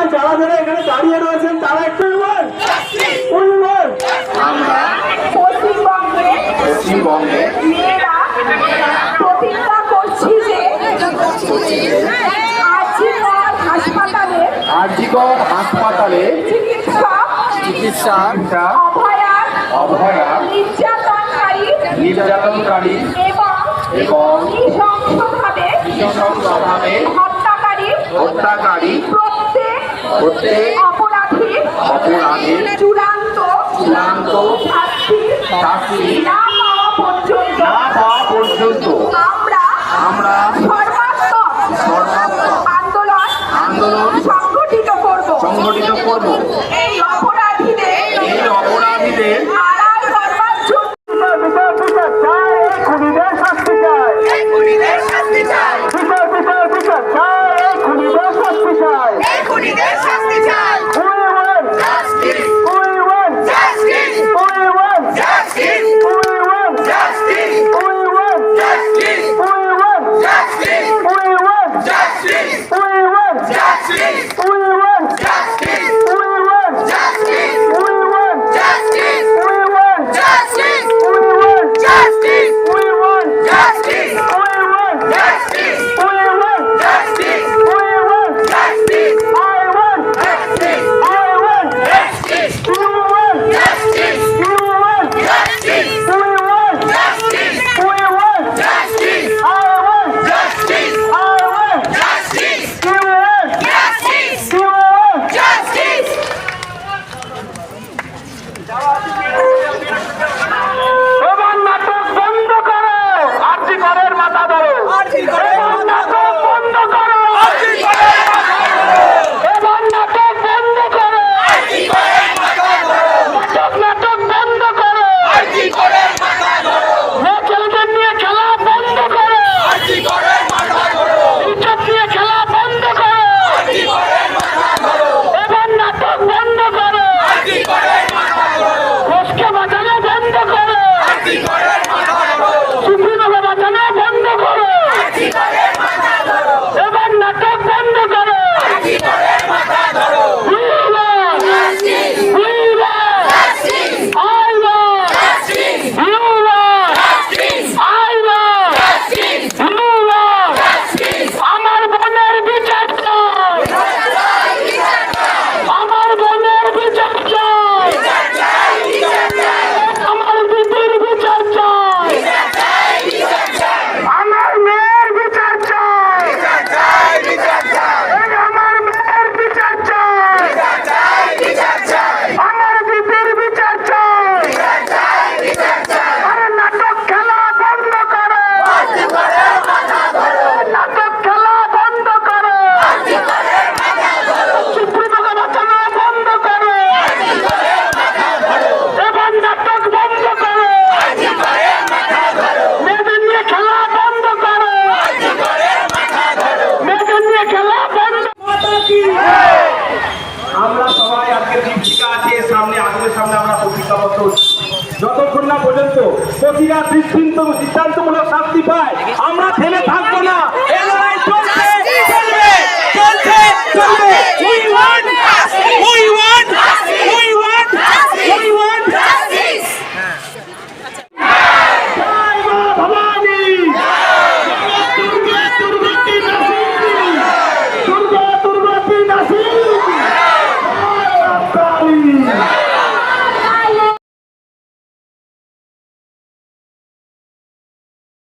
আর যারা যারা এখানে দাঁড়িয়ে রয়েছেন তারা একটু বল করছি যে হাসপাতালে চিকিৎসা অভয়া নির্যাতনকারী এবং হত্যাকারী হত্যাকারী প্রত্যেক অপরাধী অপরাধী চূড়ান্ত চূড়ান্ত শাস্তি শাস্তি না পাওয়া পর্যন্ত। না পাওয়া পর্যন্ত। যাওয়া আমরা সবাই আজকে দীপিকা আছে সামনে, আগুনের সামনে আমরা প্রতিজ্ঞাবদ্ধ যতক্ষণ না পর্যন্ত প্রতিটা দৃষ্টিন্ত দৃষ্টান্তমূলক শাস্তি পায়, আমরা